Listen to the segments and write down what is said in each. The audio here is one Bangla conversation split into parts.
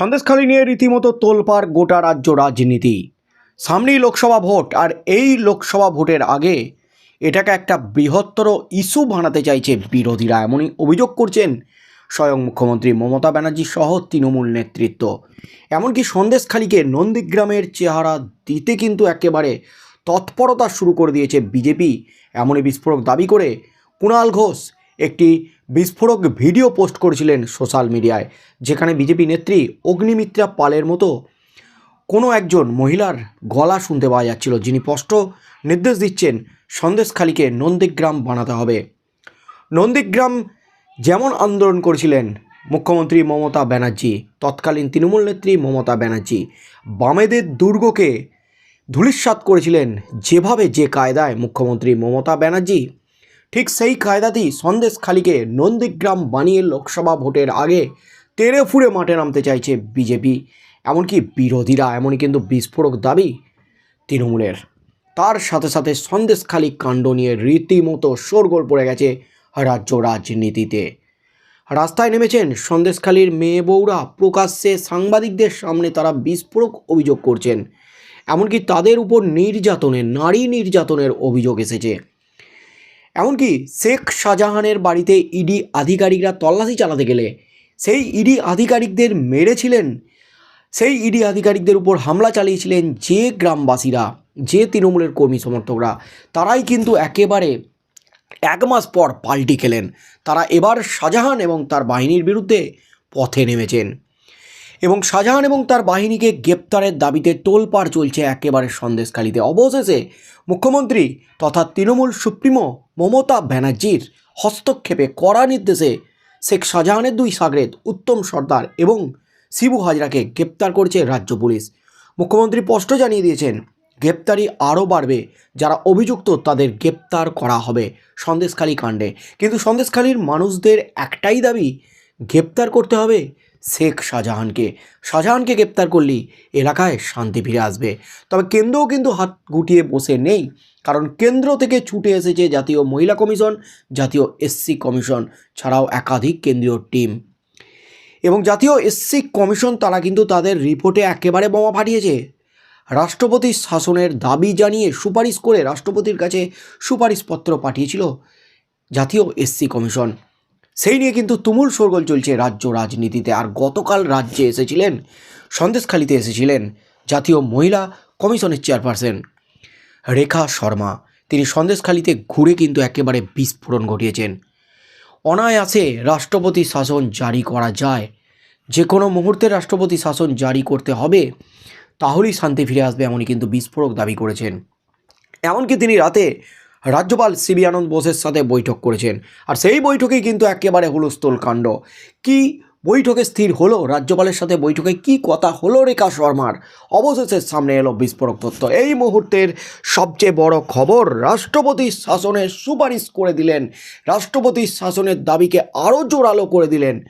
সন্দেশখালী নিয়ে রীতিমতো তোলপাড় গোটা রাজ্য রাজনীতি। সামনেই লোকসভা ভোট, আর এই লোকসভা ভোটের আগে এটাকে একটা বৃহত্তর ইস্যু বানাতে চাইছে বিরোধীরা। এমনই অভিযোগ করছেন স্বয়ং মুখ্যমন্ত্রী মমতা ব্যানার্জি সহ তৃণমূল নেতৃত্ব। এমনকি সন্দেশখালীকে নন্দীগ্রামের চেহারা দিতে কিন্তু একেবারে তৎপরতা শুরু করে দিয়েছে বিজেপি। এমনই বিস্ফোরক দাবি করে কুণাল ঘোষ একটি বিস্ফোরক ভিডিও পোস্ট করেছিলেন সোশ্যাল মিডিয়ায়, যেখানে বিজেপি নেত্রী অগ্নিমিত্রা পালের মতো কোনো একজন মহিলার গলা শুনতে পাওয়া যাচ্ছিল, যিনি স্পষ্ট নির্দেশ দিচ্ছেন সন্দেশখালীকে নন্দীগ্রাম বানাতে হবে। নন্দীগ্রাম যেমন আন্দোলন করেছিলেন মুখ্যমন্ত্রী মমতা ব্যানার্জি, তৎকালীন তৃণমূল নেত্রী মমতা ব্যানার্জি, বামেদের দুর্গকে ধূলিসাৎ করেছিলেন যেভাবে যে কায়দায় মুখ্যমন্ত্রী মমতা ব্যানার্জি ঠিক সেই কায়দাতেই সন্দেশখালীকে নন্দীগ্রাম বানিয়ে লোকসভা ভোটের আগে তেড়ে ফুড়ে মাঠে নামতে চাইছে বিজেপি। এমনকি বিরোধীরা, এমনই কিন্তু বিস্ফোরক দাবি তৃণমূলের। তার সাথে সাথে সন্দেশখালী কাণ্ড নিয়ে রীতিমতো শোরগোল পড়ে গেছে রাজ্য রাজনীতিতে। রাস্তায় নেমেছেন সন্দেশখালীর মেয়ে বউরা। প্রকাশ্যে সাংবাদিকদের সামনে তারা বিস্ফোরক অভিযোগ করছেন। এমনকি তাদের উপর নির্যাতনের নারী নির্যাতনের অভিযোগ এসেছে। এমনকি শেখ শাহজাহানের বাড়িতে ইডি আধিকারিকরা তল্লাশি চালাতে গেলে সেই ইডি আধিকারিকদের মেরেছিলেন। সেই ইডি আধিকারিকদের উপর হামলা চালিয়েছিলেন যে গ্রামবাসীরা, যে তৃণমূলের কর্মী সমর্থকরা, তারাই কিন্তু একেবারে এক মাস পর পাল্টি খেলেন। তারা এবার শাহজাহান এবং তার বাহিনীর বিরুদ্ধে পথে নেমেছেন। এবং শাহজাহান এবং তার বাহিনীকে গ্রেপ্তারের দাবিতে তোলপাড় চলছে একেবারে সন্দেশখালিতে। অবশেষে মুখ্যমন্ত্রী তথা তৃণমূল সুপ্রিমো মমতা ব্যানার্জির হস্তক্ষেপে কড়া নির্দেশে শেখ শাহজাহানের দুই সাগরেদ উত্তম সর্দার এবং শিবু হাজরাকে গ্রেপ্তার করেছে রাজ্য পুলিশ। মুখ্যমন্ত্রী স্পষ্ট জানিয়ে দিয়েছেন, গ্রেপ্তারি আরও বাড়বে, যারা অভিযুক্ত তাদের গ্রেপ্তার করা হবে সন্দেশখালী কাণ্ডে। কিন্তু সন্দেশখালীর মানুষদের একটাই দাবি, গ্রেপ্তার করতে হবে শেখ শাহজাহানকে। শাহজাহানকে গ্রেপ্তার করলেই এলাকায় শান্তি ফিরে আসবে। তবে কেন্দ্রও কিন্তু হাত গুটিয়ে বসে নেই। কারণ কেন্দ্র থেকে ছুটে এসেছে জাতীয় মহিলা কমিশন, জাতীয় এসসি কমিশন ছাড়াও একাধিক কেন্দ্রীয় টিম। এবং জাতীয় এসসি কমিশন তারা কিন্তু তাদের রিপোর্টে একেবারে বোমা ফাটিয়েছে। রাষ্ট্রপতির শাসনের দাবি জানিয়ে সুপারিশ করে রাষ্ট্রপতির কাছে সুপারিশপত্র পাঠিয়েছিল জাতীয় এসসি কমিশন। সেই নিয়ে কিন্তু তুমুল শোরগোল চলছে রাজ্য রাজনীতিতে। আর গতকাল রাজ্যে এসেছিলেন, সন্দেশখালিতে এসেছিলেন জাতীয় মহিলা কমিশনের চেয়ারপারসন রেখা শর্মা। তিনি সন্দেশখালিতে ঘুরে কিন্তু একেবারে বিস্ফোরণ ঘটিয়েছেন। অনায়াসে রাষ্ট্রপতি শাসন জারি করা যায়। যে কোনো মুহূর্তে রাষ্ট্রপতি শাসন জারি করতে হবে, তাহলেই শান্তি ফিরে আসবে এমনই কিন্তু বিস্ফোরক দাবি করেছেন। এমনকি তিনি রাতে রাজ্যপাল সিবি আনন্দ বোসের সাথে বৈঠক করেছেন। আর সেই বৈঠকেই কিন্তু একেবারে হুলস্থুল কাণ্ড। কি বৈঠকে স্থির হলো? রাজ্যপালের সাথে বৈঠকে কি কথা হলো রেখা শর্মার? অবশেষে সামনে এলো বিস্ফোরক তথ্য। এই মুহূর্তের সবচেয়ে বড় খবর রাষ্ট্রপতির শাসনের সুপারিশ করে দিলেন। রাষ্ট্রপতির শাসনের দাবিকে আরও জোরালো করে দিলেন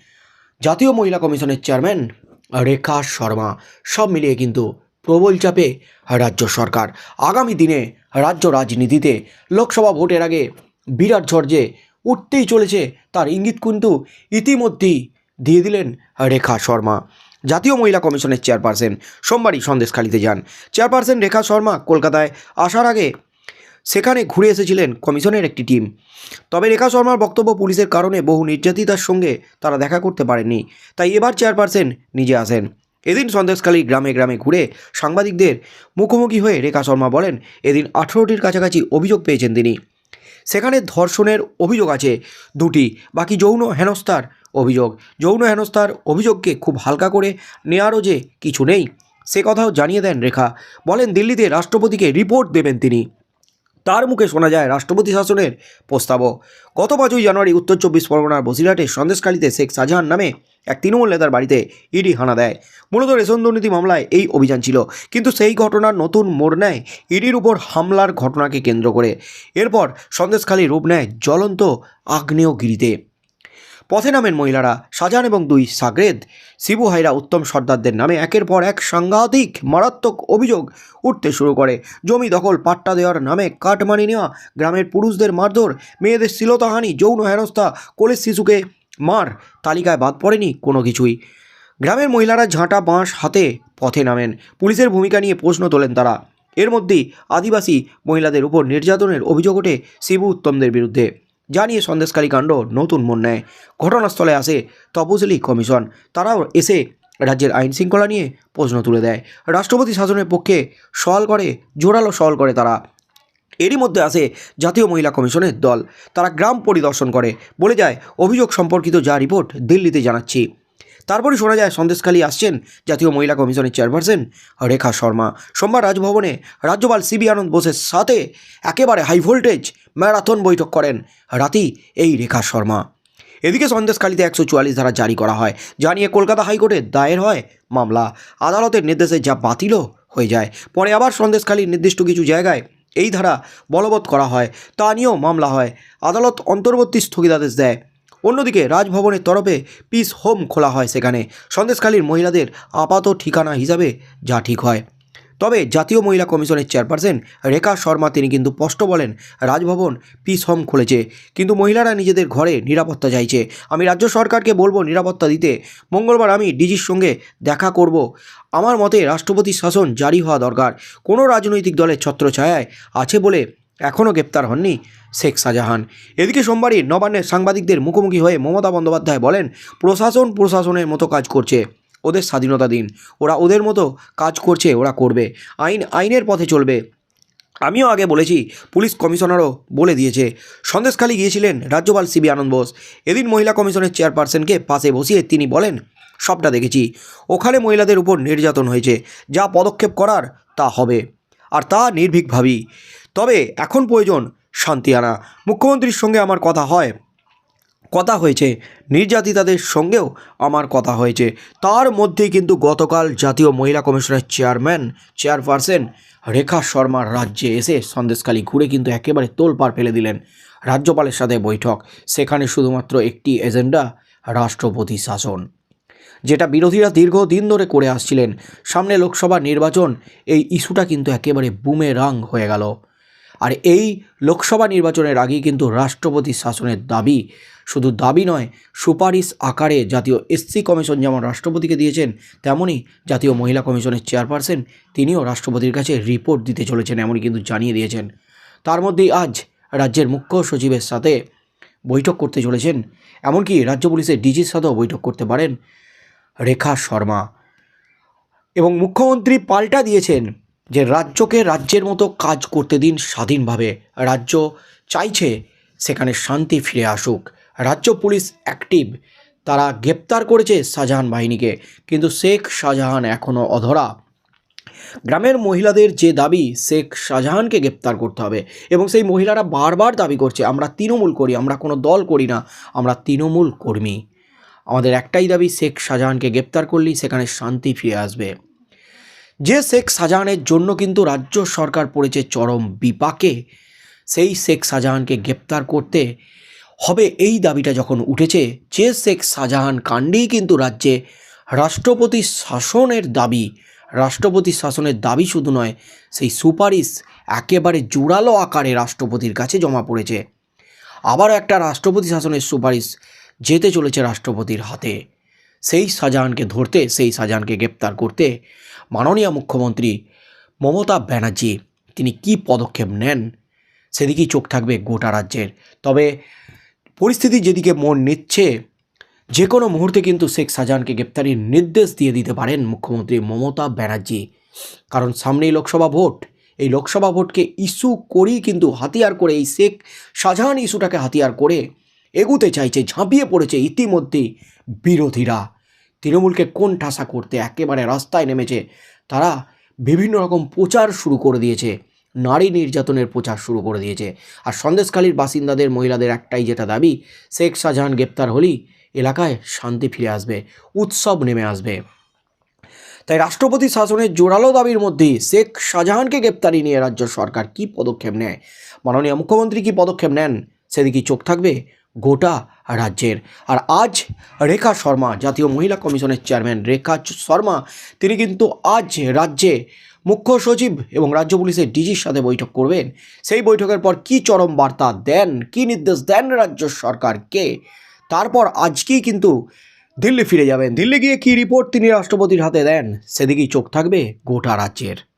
জাতীয় মহিলা কমিশনের চেয়ারম্যান রেখা শর্মা। সব মিলিয়ে কিন্তু প্রবল চাপে রাজ্য সরকার। আগামী দিনে রাজ্য রাজনীতিতে লোকসভা ভোটের আগে বিরাট ঝড় উঠতেই চলেছে, তার ইঙ্গিত কিন্তু ইতিমধ্যেই দিয়ে দিলেন রেখা শর্মা। জাতীয় মহিলা কমিশনের চেয়ারপারসন সোমবারই সন্দেশখালিতে যান। চেয়ারপারসন রেখা শর্মা কলকাতায় আসার আগে সেখানে ঘুরে এসেছিলেন কমিশনের একটি টিম। তবে রেখা শর্মার বক্তব্য পুলিশের কারণে বহু নির্যাতিতার সঙ্গে তারা দেখা করতে পারেননি, তাই এবার চেয়ারপারসন নিজে আসেন। এদিন সন্দেশখালী গ্রামে গ্রামে ঘুরে সাংবাদিকদের মুখোমুখি হয়ে রেখা শর্মা বলেন, এদিন আঠেরোটির কাছাকাছি অভিযোগ পেয়েছেন তিনি। সেখানে ধর্ষণের অভিযোগ আছে দুটি, বাকি যৌন হেনস্থার অভিযোগ। যৌন হেনস্থার অভিযোগকে খুব হালকা করে নেওয়ারও যে কিছু নেই, সে কথাও জানিয়ে দেন রেখা। বলেন, দিল্লিতে রাষ্ট্রপতিকে রিপোর্ট দেবেন তিনি। তার মুখে শোনা যায় রাষ্ট্রপতি শাসনের প্রস্তাবও। গত পাঁচই জানুয়ারি উত্তর চব্বিশ পরগনার বসিরহাটে সন্দেশকালীতে শেখ শাহজাহান নামে এক তৃণমূল নেতার বাড়িতে ইডি হানা দেয়। মূলত রেশন দুর্নীতি মামলায় এই অভিযান ছিল। কিন্তু সেই ঘটনার নতুন মোড় নেয় ইডির উপর হামলার ঘটনাকে কেন্দ্র করে। এরপর সন্দেশখালী রূপ নেয় জ্বলন্ত আগ্নেয়গিরিতে। পথে নামেন মহিলারা শাহজাহান এবং দুই সাগরেদ। শিবু হাইরা উত্তম সর্দারদের নামে একের পর এক সাংঘাতিক, মারাত্মক অভিযোগ উঠতে শুরু করে। জমি দখল, পাট্টা দেওয়ার নামে কাটমানি নেওয়া, গ্রামের পুরুষদের মারধর, মেয়েদের শ্লীলতাহানি যৌন হেনস্থা কোলের শিশুকে মার, তালিকায় বাদ পড়েনি কোনো কিছুই। গ্রামের মহিলারা ঝাঁটা বাঁশ হাতে পথে নামেন। পুলিশের ভূমিকা নিয়ে প্রশ্ন তোলেন তারা। এর মধ্যেই আদিবাসী মহিলাদের উপর নির্যাতনের অভিযোগ ওঠে শিবু উত্তমদের বিরুদ্ধে। যা নিয়ে সন্দেশকারী কাণ্ড নতুন মন নেয়। ঘটনাস্থলে আসে তপশিলি কমিশন। তারাও এসে রাজ্যের আইন শৃঙ্খলা নিয়ে প্রশ্ন তুলে দেয়। রাষ্ট্রপতি শাসনের পক্ষে সওয়াল করে জোরালো সওয়াল করে তারা এরই মধ্যে আসে জাতীয় মহিলা কমিশনের দল। তারা গ্রাম পরিদর্শন করে। বলে যায়, অভিযোগ সম্পর্কিত যা রিপোর্ট দিল্লিতে জানাচ্ছি। তারপরে শোনা যায়, সন্দেশখালী আসছেন জাতীয় মহিলা কমিশনের চেয়ারপারসন রেখা শর্মা। সোমবার রাজভবনে রাজ্যপাল সিবি আনন্দ বোসের সাথে একেবারে হাই ভোল্টেজ ম্যারাথন বৈঠক করেন রাতি এই রেখা শর্মা। এদিকে সন্দেশখালীতে একশো চুয়াল্লিশ ধারা জারি করা হয়, যা নিয়ে কলকাতা হাইকোর্টে দায়ের হয় মামলা। আদালতের নির্দেশে যা বাতিলও হয়ে যায়। পরে আবার সন্দেশখালীর নির্দিষ্ট কিছু জায়গায় এই ধারা বলবৎ করা হয়, তা নিয়েও মামলা হয়। আদালত অন্তর্বর্তী স্থগিতাদেশ দেয়। অন্যদিকে রাজভবনের তরফে পিস হোম খোলা হয় সেখানে। সন্দেশখালীর মহিলাদের আপাত ঠিকানা হিসাবে যা ঠিক হয়। তবে জাতীয় মহিলা কমিশনের চেয়ারপারসন রেখা শর্মা তিনি কিন্তু স্পষ্ট বলেন, রাজভবন পিস হোম খুলেছে, কিন্তু মহিলারা নিজেদের ঘরে নিরাপত্তা চাইছে। আমি রাজ্য সরকারকে বলব নিরাপত্তা দিতে। মঙ্গলবার আমি ডিজির সঙ্গে দেখা করব। আমার মতে রাষ্ট্রপতির শাসন জারি হওয়া দরকার। কোনো রাজনৈতিক দলের ছত্রছায়ায় আছে বলে এখনও গ্রেপ্তার হননি শেখ শাহজাহান। এদিকে সোমবারই নবান্নের সাংবাদিকদের মুখোমুখি হয়ে মমতা বন্দ্যোপাধ্যায় বলেন, প্রশাসন প্রশাসনের মতো কাজ করছে। ওদের স্বাধীনতা দিন। ওরা ওদের মতো কাজ করছে, ওরা করবে। আইন, আইনের পথে চলবে। আমিও আগে বলেছি, পুলিশ কমিশনারও বলে দিয়েছে। সন্দেশখালী গিয়েছিলেন রাজ্যপাল সিবি আনন্দ বোস। এদিন মহিলা কমিশনের চেয়ারপারসনকে পাশে বসিয়ে তিনি বলেন, সবটা দেখেছি। ওখানে মহিলাদের উপর নির্যাতন হয়েছে। যা পদক্ষেপ করার তা হবে। আর তা নির্ভীকভাবেই। তবে এখন প্রয়োজন শান্তি আনা। মুখ্যমন্ত্রীর সঙ্গে আমার কথা হয়। কথা হয়েছে। নির্যাতিতাদের সঙ্গেও আমার কথা হয়েছে। তার মধ্যে কিন্তু গতকাল জাতীয় মহিলা কমিশনের চেয়ারম্যান, চেয়ারপারসন রেখা শর্মার রাজ্যে এসে সন্দেশখালী ঘুরে কিন্তু একেবারে তোলপাড় ফেলে দিলেন রাজ্যপালের সাথে বৈঠক। সেখানে শুধুমাত্র একটি এজেন্ডা, রাষ্ট্রপতি শাসন। যেটা বিরোধীরা দীর্ঘদিন ধরে করে আসছিলেন। সামনে লোকসভা নির্বাচন, এই ইস্যুটা কিন্তু একেবারে বুমে রাং হয়ে গেল। আর এই লোকসভা নির্বাচনের আগেই কিন্তু রাষ্ট্রপতি শাসনের দাবি শুধু দাবি নয়, সুপারিশ আকারে জাতীয় এসসি কমিশন যেমন রাষ্ট্রপতিকে দিয়েছেন তেমনই জাতীয় মহিলা কমিশনের চেয়ারপারসন তিনিও রাষ্ট্রপতির কাছে রিপোর্ট দিতে চলেছেন এমনই কিন্তু জানিয়ে দিয়েছেন। তার মধ্যেই আজ রাজ্যের মুখ্য সচিবের সাথে বৈঠক করতে চলেছেন, এমনকি রাজ্য পুলিশের ডিজির সাথেও বৈঠক করতে পারেন রেখা শর্মা। এবং মুখ্যমন্ত্রী পাল্টা দিয়েছেন যে রাজ্যকে রাজ্যের মতো কাজ করতে দিন স্বাধীনভাবে, রাজ্য চাইছে সেখানে শান্তি ফিরে আসুক। রাজ্য পুলিশ অ্যাক্টিভ তারা গ্রেপ্তার করেছে শাহজাহান বাহিনীকে, কিন্তু শেখ শাহজাহান এখনও অধরা। গ্রামের মহিলাদের যে দাবি, শেখ শাহজাহানকে গ্রেপ্তার করতে হবে। এবং সেই মহিলারা বারবার দাবি করছে, আমরা তৃণমূল করি, আমরা কোনো দল করি না, আমরা তৃণমূল কর্মী। আমাদের একটাই দাবি, শেখ শাহজাহানকে গ্রেপ্তার করলেই সেখানে শান্তি ফিরে আসবে। যে শেখ শাহজাহানের জন্য কিন্তু রাজ্য সরকার পড়েছে চরম বিপাকে, সেই শেখ শাহজাহানকে গ্রেপ্তার করতে হবে এই দাবিটা যখন উঠেছে, যে শেখ শাহজাহান কাণ্ডেই কিন্তু রাজ্যে রাষ্ট্রপতি শাসনের দাবি। রাষ্ট্রপতি শাসনের দাবি শুধু নয়, সেই সুপারিশ একেবারে জোরালো আকারে রাষ্ট্রপতির কাছে জমা পড়েছে। আবারও একটা রাষ্ট্রপতি শাসনের সুপারিশ যেতে চলেছে রাষ্ট্রপতির হাতে। সেই শাহজাহানকে ধরতে, সেই শাহজাহানকে গ্রেপ্তার করতে মাননীয় মুখ্যমন্ত্রী মমতা ব্যানার্জি তিনি কি পদক্ষেপ নেন, সেদিকেই চোখ থাকবে গোটা রাজ্যের। তবে পরিস্থিতি যেদিকে মন নিচ্ছে, যে কোনো মুহূর্তে কিন্তু শেখ শাহজাহানকে গ্রেপ্তারির নির্দেশ দিয়ে দিতে পারেন মুখ্যমন্ত্রী মমতা ব্যানার্জি। কারণ সামনেই লোকসভা ভোট। এই লোকসভা ভোটকে ইস্যু করেই কিন্তু হাতিয়ার করে এই শেখ শাহজাহান ইস্যুটাকে হাতিয়ার করে এগুতে চাইছে, ঝাঁপিয়ে পড়েছে ইতিমধ্যেই বিরোধীরা। তৃণমূলকে কোন ঠাসা করতে একেবারে রাস্তায় নেমেছে, তারা বিভিন্ন রকম প্রচার শুরু করে দিয়েছে। নারী নির্যাতনের প্রচার শুরু করে দিয়েছে। আর সন্দেশখালীর বাসিন্দাদের মহিলাদের একটাই যেটা দাবি, শেখ শাহজাহান গ্রেপ্তার হলেই এলাকায় শান্তি ফিরে আসবে, উৎসব নেমে আসবে। তাই রাষ্ট্রপতি শাসনের জোরালো দাবির মধ্যেই শেখ শাহজাহানকে গ্রেপ্তারি নিয়ে রাজ্য সরকার কি পদক্ষেপ নেয়? মাননীয় মুখ্যমন্ত্রী কি পদক্ষেপ নেন? সেদিকে চোখ থাকবে? গোটা রাজ্যের। আর আজ রেখা শর্মা, জাতীয় মহিলা কমিশনের চেয়ারম্যান রেখা শর্মা, তিনি কিন্তু আজ রাজ্যে মুখ্য সচিব এবং রাজ্য পুলিশের ডিজির সাথে বৈঠক করবেন। সেই বৈঠকের পর কি চরম বার্তা দেন, কি নির্দেশ দেন রাজ্য সরকারকে? তারপর আজকেই কিন্তু দিল্লি ফিরে যাবেন। দিল্লি গিয়ে কী রিপোর্ট তিনি রাষ্ট্রপতির হাতে দেন, সেদিকেই চোখ থাকবে গোটা রাজ্যের।